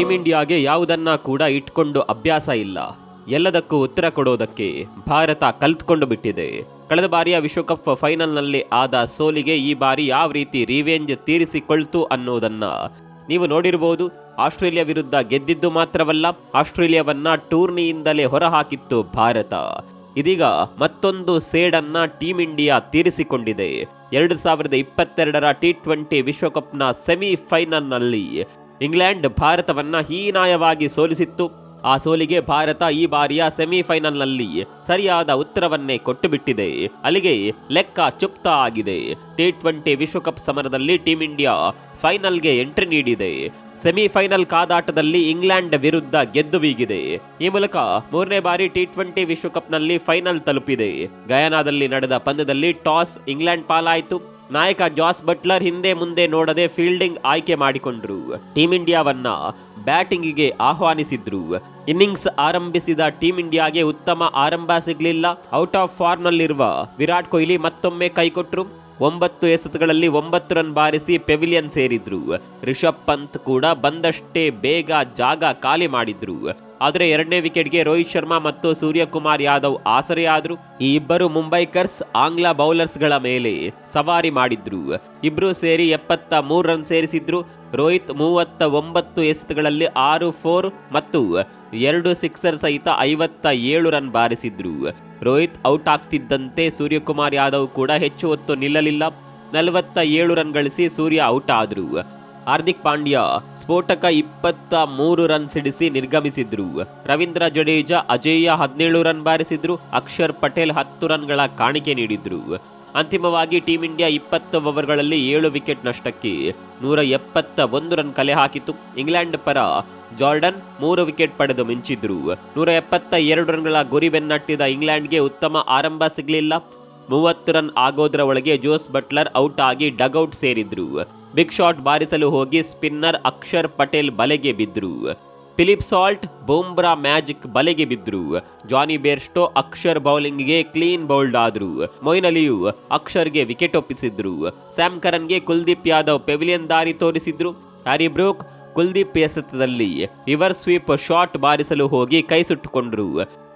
Team ಇಂಡಿಯಾಗೆ ಯಾವುದನ್ನ ಕೂಡ ಇಟ್ಕೊಂಡು ಅಭ್ಯಾಸ ಇಲ್ಲ. ಎಲ್ಲದಕ್ಕೂ ಉತ್ತರ ಕೊಡೋದಕ್ಕೆ ಭಾರತ ಕಲ್ತ್ಕೊಂಡು ಬಿಟ್ಟಿದೆ. ಕಳೆದ ಬಾರಿಯ ವಿಶ್ವಕಪ್ ಫೈನಲ್ನಲ್ಲಿ ಆದ ಸೋಲಿಗೆ ಈ ಬಾರಿ ಯಾವ ರೀತಿ ರಿವೆಂಜ್ ತೀರಿಸಿಕೊಳ್ತು ಅನ್ನೋದನ್ನ ನೀವು ನೋಡಿರಬಹುದು ಆಸ್ಟ್ರೇಲಿಯಾ ವಿರುದ್ಧ ಗೆದ್ದಿದ್ದು ಮಾತ್ರವಲ್ಲ, ಆಸ್ಟ್ರೇಲಿಯಾವನ್ನ ಟೂರ್ನಿಯಿಂದಲೇ ಹೊರಹಾಕಿತ್ತು ಭಾರತ. ಇದೀಗ ಮತ್ತೊಂದು ಸೇಡನ್ನ ಟೀಮ್ ಇಂಡಿಯಾ ತೀರಿಸಿಕೊಂಡಿದೆ. ಎರಡು ಸಾವಿರದ ಇಪ್ಪತ್ತೆರಡರ ಟಿ ಟ್ವೆಂಟಿ ವಿಶ್ವಕಪ್ನ ಸೆಮಿಫೈನಲ್ನಲ್ಲಿ ಇಂಗ್ಲೆಂಡ್ ಭಾರತವನ್ನ ಹೀನಾಯವಾಗಿ ಸೋಲಿಸಿತ್ತು. ಆ ಸೋಲಿಗೆ ಭಾರತ ಈ ಬಾರಿಯ ಸೆಮಿಫೈನಲ್ನಲ್ಲಿ ಸರಿಯಾದ ಉತ್ತರವನ್ನೇ ಕೊಟ್ಟು ಬಿಟ್ಟಿದೆ ಅಲ್ಲಿಗೆ ಲೆಕ್ಕ ಚುಪ್ತ ಆಗಿದೆ. ಟಿ ಟ್ವೆಂಟಿ ವಿಶ್ವಕಪ್ ಸಮರದಲ್ಲಿ ಟೀಂ ಇಂಡಿಯಾ ಫೈನಲ್ಗೆ ಎಂಟ್ರಿ ನೀಡಿದೆ. ಸೆಮಿಫೈನಲ್ ಕಾದಾಟದಲ್ಲಿ ಇಂಗ್ಲೆಂಡ್ ವಿರುದ್ಧ ಗೆದ್ದು ಬೀಗಿದೆ. ಈ ಮೂಲಕ ಮೂರನೇ ಬಾರಿ ಟಿ ಟ್ವೆಂಟಿ ವಿಶ್ವಕಪ್ನಲ್ಲಿ ಫೈನಲ್ ತಲುಪಿದೆ. ಗಯಾನಾದಲ್ಲಿ ನಡೆದ ಪಂದ್ಯದಲ್ಲಿ ಟಾಸ್ ಇಂಗ್ಲೆಂಡ್ ಪಾಲಾಯಿತು. ನಾಯಕ ಜಾಸ್ ಬಟ್ಲರ್ ಹಿಂದೆ ಮುಂದೆ ನೋಡದೆ ಫೀಲ್ಡಿಂಗ್ ಆಯ್ಕೆ ಮಾಡಿಕೊಂಡ್ರು. ಟೀಂ ಇಂಡಿಯಾವನ್ನ ಬ್ಯಾಟಿಂಗಿಗೆ ಆಹ್ವಾನಿಸಿದ್ರು. ಇನ್ನಿಂಗ್ಸ್ ಆರಂಭಿಸಿದ ಟೀಂ ಇಂಡಿಯಾಗೆ ಉತ್ತಮ ಆರಂಭ ಸಿಗಲಿಲ್ಲ. ಔಟ್ ಆಫ್ ಫಾರ್ಮ್ ನಲ್ಲಿರುವ ವಿರಾಟ್ ಕೊಹ್ಲಿ ಮತ್ತೊಮ್ಮೆ ಕೈಕೊಟ್ರು. ಒಂಬತ್ತು ಎಸೆತಗಳಲ್ಲಿ ಒಂಬತ್ತು ರನ್ ಬಾರಿಸಿ ಪೆವಿಲಿಯನ್ ಸೇರಿದ್ರು. ರಿಷಬ್ ಪಂತ್ ಕೂಡ ಬಂದಷ್ಟೇ ಬೇಗ ಜಾಗ ಖಾಲಿ ಮಾಡಿದ್ರು. ಆದರೆ ಎರಡನೇ ವಿಕೆಟ್ಗೆ ರೋಹಿತ್ ಶರ್ಮಾ ಮತ್ತು ಸೂರ್ಯಕುಮಾರ್ ಯಾದವ್ ಆಸರೆಯಾದರು. ಈ ಇಬ್ಬರು ಮುಂಬೈಕರ್ಸ್, ಆಂಗ್ಲ ಬೌಲರ್ಸ್ಗಳ ಮೇಲೆ ಸವಾರಿ ಮಾಡಿದ್ರು. ಇಬ್ರು ಸೇರಿ ಎಪ್ಪತ್ತ ಮೂರು ರನ್ ಸೇರಿಸಿದ್ರು. ರೋಹಿತ್ ಮೂವತ್ತ ಒಂಬತ್ತು ಎಸೆತಗಳಲ್ಲಿ ಆರು, ಫೋರ್ ಮತ್ತು ಎರಡು ಸಿಕ್ಸರ್ ಸಹಿತ ಐವತ್ತ ಏಳು ರನ್ ಬಾರಿಸಿದ್ರು. ರೋಹಿತ್ ಔಟ್ ಆಗ್ತಿದ್ದಂತೆ ಸೂರ್ಯಕುಮಾರ್ ಯಾದವ್ ಕೂಡ ಹೆಚ್ಚು ಹೊತ್ತು ನಿಲ್ಲಲಿಲ್ಲ. ನಲವತ್ತ ಏಳು ರನ್ ಗಳಿಸಿ ಸೂರ್ಯ ಔಟ್ ಆದ್ರು. ಹಾರ್ದಿಕ್ ಪಾಂಡ್ಯ ಸ್ಫೋಟಕ ಇಪ್ಪತ್ತ ಮೂರು ರನ್ ಸಿಡಿಸಿ ನಿರ್ಗಮಿಸಿದ್ರು. ರವೀಂದ್ರ ಜಡೇಜಾ ಅಜೇಯ ಹದಿನೇಳು ರನ್ ಬಾರಿಸಿದ್ರು. ಅಕ್ಷರ್ ಪಟೇಲ್ ಹತ್ತು ರನ್ಗಳ ಕಾಣಿಕೆ ನೀಡಿದ್ರು. ಅಂತಿಮವಾಗಿ ಟೀಂ ಇಂಡಿಯಾ ಇಪ್ಪತ್ತು ಓವರ್ಗಳಲ್ಲಿ ಏಳು ವಿಕೆಟ್ ನಷ್ಟಕ್ಕೆ ನೂರ ಎಪ್ಪತ್ತ ಒಂದು ರನ್ ಕಲೆ ಹಾಕಿತು ಇಂಗ್ಲೆಂಡ್ ಪರ ಜಾರ್ಡನ್ ಮೂರು ವಿಕೆಟ್ ಪಡೆದು ಮಿಂಚಿದ್ರು. ನೂರ ಎಪ್ಪತ್ತ ಎರಡು ರನ್ಗಳ ಗುರಿ ಬೆನ್ನಟ್ಟಿದ ಇಂಗ್ಲೆಂಡ್ಗೆ ಉತ್ತಮ ಆರಂಭ ಸಿಗಲಿಲ್ಲ. ಮೂವತ್ತು ರನ್ ಆಗೋದ್ರ ಒಳಗೆ ಜೋಸ್ ಬಟ್ಲರ್ ಔಟ್ ಆಗಿ ಡಗ್ಔಟ್ ಸೇರಿದ್ರು. ಬಿಗ್ ಶಾಟ್ ಬಾರಿಸಲು ಹೋಗಿ ಸ್ಪಿನ್ನರ್ ಅಕ್ಷರ್ ಪಟೇಲ್ ಬಲೆಗೆ ಬಿದ್ದರು ಫಿಲಿಪ್ ಸಾಲ್ಟ್, ಬೂಮ್ರಾ ಮ್ಯಾಜಿಕ್ ಬಲೆಗೆ ಬಿದ್ದರು ಜಾನಿ ಬೇರ್ಸ್ಟೋ ಅಕ್ಷರ್ ಬೌಲಿಂಗ್ಗೆ ಕ್ಲೀನ್ ಬೌಲ್ಡ್ ಆದರು. ಮೊಯಿನ್ ಅಲಿಯು ಅಕ್ಷರ್ಗೆ ವಿಕೆಟ್ ಒಪ್ಪಿಸಿದ್ರು. ಸ್ಯಾಮ್ ಕರನ್ಗೆ ಕುಲ್ದೀಪ್ ಯಾದವ್ ಪೆವಿಲಿಯನ್ ದಾರಿ ತೋರಿಸಿದ್ರು. ಹ್ಯಾರಿ ಬ್ರೂಕ್ ಕುಲ್ದೀಪ್ ಎಸೆತದಲ್ಲಿ. ರಿವರ್ ಸ್ವೀಪ್ ಶಾಟ್ ಬಾರಿಸಲು ಹೋಗಿ ಕೈ ಸುಟ್ಟುಕೊಂಡ್ರು.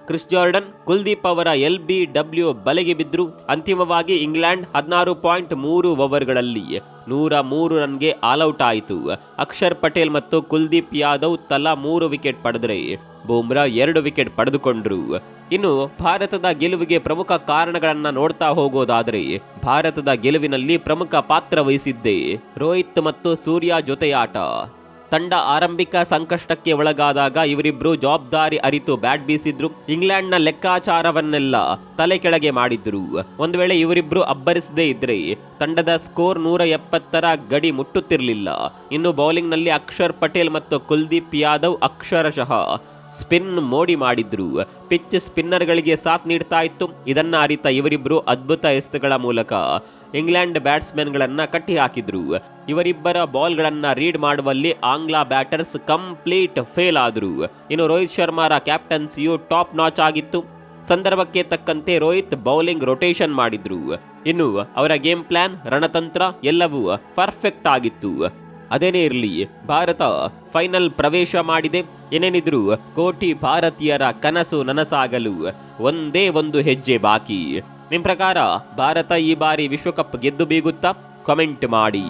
ಕ್ರಿಸ್ ಜಾರ್ಡನ್, ಕುಲ್ದೀಪ್ ಅವರ ಎಲ್ ಬಿ ಡಬ್ಲ್ಯೂ ಬಲೆಗೆ ಬಿದ್ದರು. ಅಂತಿಮವಾಗಿ ಇಂಗ್ಲೆಂಡ್ ಹದಿನಾರು ಪಾಯಿಂಟ್ ಮೂರು ಓವರ್ಗಳಲ್ಲಿ ನೂರ ಮೂರು ರನ್ಗೆ ಆಲ್ಔಟ್ ಆಯಿತು. ಅಕ್ಷರ್ ಪಟೇಲ್ ಮತ್ತು ಕುಲ್ದೀಪ್ ಯಾದವ್ ತಲಾ ಮೂರು ವಿಕೆಟ್ ಪಡೆದರೆ ಬೂಮ್ರಾ ಎರಡು ವಿಕೆಟ್ ಪಡೆದುಕೊಂಡರು. ಇನ್ನು ಭಾರತದ ಗೆಲುವಿಗೆ ಪ್ರಮುಖ ಕಾರಣಗಳನ್ನು ನೋಡ್ತಾ ಹೋಗೋದಾದ್ರೆ ಭಾರತದ ಗೆಲುವಿನಲ್ಲಿ ಪ್ರಮುಖ ಪಾತ್ರ ವಹಿಸಿದ್ದೆ ರೋಹಿತ್ ಮತ್ತು ಸೂರ್ಯ ಜೊತೆಯಾಟ. ತಂಡ ಆರಂಭಿಕ ಸಂಕಷ್ಟಕ್ಕೆ ಒಳಗಾದಾಗ ಇವರಿಬ್ರು ಜವಾಬ್ದಾರಿ ಅರಿತು ಬ್ಯಾಟ್ ಬೀಸಿದ್ರು. ಇಂಗ್ಲೆಂಡ್ನ ಲೆಕ್ಕಾಚಾರವನ್ನೆಲ್ಲ ತಲೆ ಕೆಳಗೆ ಮಾಡಿದ್ರು. ಒಂದು ವೇಳೆ ಇವರಿಬ್ರು ಅಬ್ಬರಿಸದೇ ಇದ್ರೆ ತಂಡದ ಸ್ಕೋರ್ ನೂರ ಎಪ್ಪತ್ತರ ಗಡಿ ಮುಟ್ಟುತ್ತಿರಲಿಲ್ಲ. ಇನ್ನು ಬೌಲಿಂಗ್ನಲ್ಲಿ ಅಕ್ಷರ್ ಪಟೇಲ್ ಮತ್ತು ಕುಲ್ದೀಪ್ ಯಾದವ್ ಅಕ್ಷರಶಃ ಸ್ಪಿನ್ ಮೋಡಿ ಮಾಡಿದ್ರು. ಪಿಚ್ ಸ್ಪಿನ್ನರ್ಗಳಿಗೆ ಸಾಥ್ ನೀಡ್ತಾ ಇತ್ತು. ಇದನ್ನ ಅರಿತ ಇವರಿಬ್ರು ಅದ್ಭುತ ಎಸ್ತುಗಳ ಮೂಲಕ ಇಂಗ್ಲೆಂಡ್ ಬ್ಯಾಟ್ಸ್ಮನ್ಗಳನ್ನು ಕಟ್ಟಿ ಹಾಕಿದ್ರು ಇವರಿಬ್ಬರ ಬಾಲ್ಗಳನ್ನು ರೀಡ್ ಮಾಡುವಲ್ಲಿ ಆಂಗ್ಲ ಬ್ಯಾಟರ್ಸ್ ಕಂಪ್ಲೀಟ್ ಫೇಲ್ ಆದ್ರು. ಇನ್ನು ರೋಹಿತ್ ಶರ್ಮಾರ ಕ್ಯಾಪ್ಟನ್ಸಿಯು ಟಾಪ್ ನಾಚ್ ಆಗಿತ್ತು. ಸಂದರ್ಭಕ್ಕೆ ತಕ್ಕಂತೆ ರೋಹಿತ್ ಬೌಲಿಂಗ್ ರೊಟೇಷನ್ ಮಾಡಿದ್ರು. ಇನ್ನು ಅವರ ಗೇಮ್ ಪ್ಲಾನ್, ರಣತಂತ್ರ ಎಲ್ಲವೂ ಪರ್ಫೆಕ್ಟ್ ಆಗಿತ್ತು. ಅದೇನೇ ಇರಲಿ, ಭಾರತ ಫೈನಲ್ ಪ್ರವೇಶ ಮಾಡಿದೆ. ಏನೇನಿದ್ರು ಕೋಟಿ ಭಾರತೀಯರ ಕನಸು ನನಸಾಗಲು ಒಂದೇ ಒಂದು ಹೆಜ್ಜೆ ಬಾಕಿ. ನಿಮ್ ಪ್ರಕಾರ ಭಾರತ ಈ ಬಾರಿ ವಿಶ್ವಕಪ್ ಗೆದ್ದು ಬೀಗುತ್ತಾ? ಕಮೆಂಟ್ ಮಾಡಿ.